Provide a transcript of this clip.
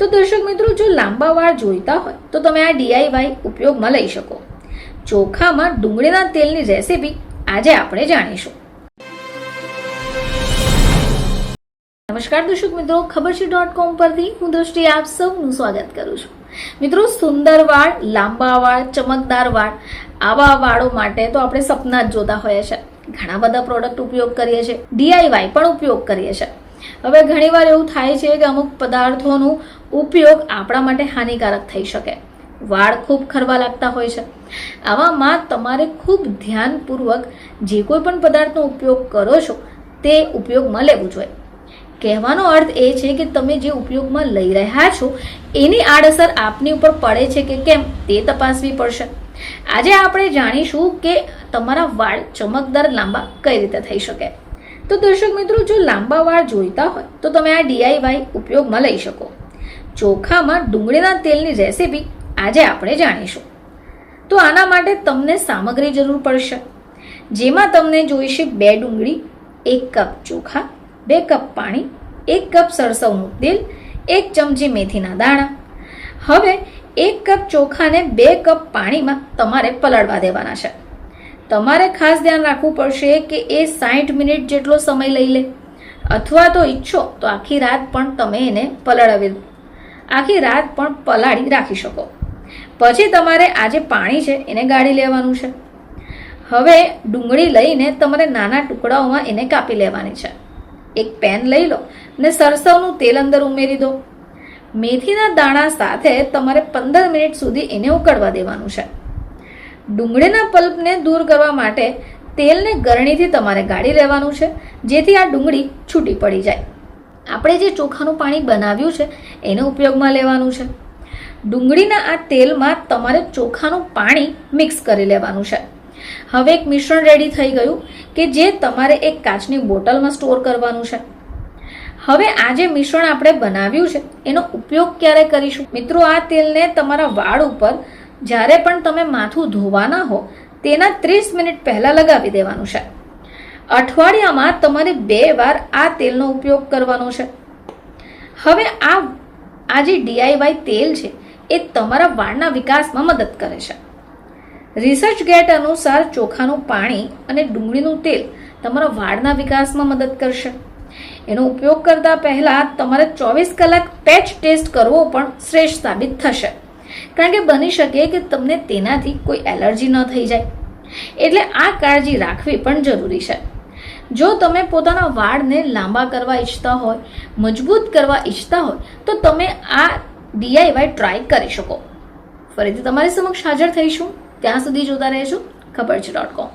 તો દર્શક મિત્રો, જો લાંબા વાળ જોઈતા હોય, તો તમે આ ડીઆઈવાય ઉપયોગમાં લઈ શકો. ચોખામાં ડુંગળીના તેલની રેસીપી આજે આપણે જાણીશું. નમસ્કાર દર્શક મિત્રો ખબર છે ડોટ કોમ પરથી હું દ્રષ્ટિ આપ સૌનું સ્વાગત કરું છું. મિત્રો, સુંદર વાળ, લાંબા વાળ, ચમકદાર વાળ, આવા વાળો માટે તો આપણે સપના જ જોતા હોઈએ છે ઘણા બધા પ્રોડક્ટ ઉપયોગ કરીએ છીએ. ડીઆઈવાય પણ ઉપયોગ કરીએ છીએ. હવે ઘણીવાર એવું થાય છે કે અમુક પદાર્થોનો ઉપયોગ આપણા માટે હાનિકારક થઈ શકે. વાળ ખૂબ ખરવા લાગતા હોય છે. આવામાં તમારે ખૂબ ધ્યાનપૂર્વક જે કોઈ પણ પદાર્થનો ઉપયોગ કરો છો, તે ઉપયોગમાં લેવું જોઈએ. કહેવાનો અર્થ એ છે કે તમે જે ઉપયોગમાં લઈ રહ્યા છો, એની આડઅસર આપની ઉપર પડે છે કે કેમ, તે તપાસવી પડશે. આજે આપણે જાણીશું કે તમારા વાળ ચમકદાર લાંબા કઈ રીતે થઈ શકે. તો દર્શક મિત્રો, જો લાંબા વાળ જોઈતા હોય, તો તમે આ ડીઆઈવાય ઉપયોગમાં લઈ શકો. ચોખામાં ડુંગળીના તેલની રેસીપી આજે આપણે જાણીશું. તો આના માટે તમને સામગ્રી જરૂર પડશે. જેમાં તમને જોઈશે બે ડુંગળી, એક કપ ચોખા, બે કપ પાણી, એક કપ સરસવનું તેલ, એક ચમચી મેથીના દાણા. હવે એક કપ ચોખાને બે કપ પાણીમાં તમારે પલાળવા દેવાના છે. તમારે ખાસ ધ્યાન રાખવું પડશે કે એ સાઠ મિનિટ જેટલો સમય લઈ લે. અથવા તો ઈચ્છો તો આખી રાત પણ તમે એને પલાળવી આખી રાત પણ પલાળી રાખી શકો. પછી તમારે આ જે પાણી છે એને ગાળી લેવાનું છે. હવે ડુંગળી લઈને તમારે નાના ટુકડાઓમાં એને કાપી લેવાની છે. એક પેન લઈ લો ને સરસવનું તેલ અંદર ઉમેરી દો. મેથીના દાણા સાથે તમારે પંદર મિનિટ સુધી એને ઉકળવા દેવાનું છે. ડુંગળીના પલ્પને દૂર કરવા માટે તેલને ગરણીથી તમારે ગાળી લેવાનું છે, જેથી આ ડુંગળી છૂટી પડી જાય. આપણે જે ચોખાનું પાણી બનાવ્યું છે, એને ઉપયોગમાં લેવાનું છે. ડુંગળીના આ તેલમાં તમારે ચોખાનું પાણી મિક્સ કરી લેવાનું છે. હવે એક મિશ્રણ રેડી થઈ ગયું કે જે તમારે એક કાચની બોટલમાં સ્ટોર કરવાનું છે. હવે આ જે મિશ્રણ આપણે બનાવ્યું છે, એનો ઉપયોગ ક્યારે કરીશું? મિત્રો, આ તેલને તમારા વાળ ઉપર જ્યારે પણ તમે માથું ધોવાના હો, તેના ત્રીસ મિનિટ પહેલાં લગાવી દેવાનું છે. અઠવાડિયામાં તમારે બે વાર આ તેલનો ઉપયોગ કરવાનો છે. હવે આ આ જે ડીઆઈવાય તેલ છે, એ તમારા વાળના વિકાસમાં મદદ કરે છે. રિસર્ચ ગેટ અનુસાર ચોખાનું પાણી અને ડુંગળીનું તેલ તમારા વાળના વિકાસમાં મદદ કરશે. એનો ઉપયોગ કરતા પહેલા તમારે ચોવીસ કલાક પેચ ટેસ્ટ કરવો પણ શ્રેષ્ઠ સાબિત થશે. કારણ કે બની શકે કે તમને તેનાથી કોઈ એલર્જી ન થઈ જાય. એટલે આ કાળજી રાખવી પણ જરૂરી છે. જો તમે પોતાના વાળને લાંબા કરવા ઈચ્છતા હોય, મજબૂત કરવા ઈચ્છતા હોય, તો તમે આ ડીઆઈવાય ટ્રાય કરી શકો. ફરીથી તમારી સમક્ષ હાજર થઈશું. ત્યાં સુધી જોતા રહેજો. ખબર છે ડોટ કોમ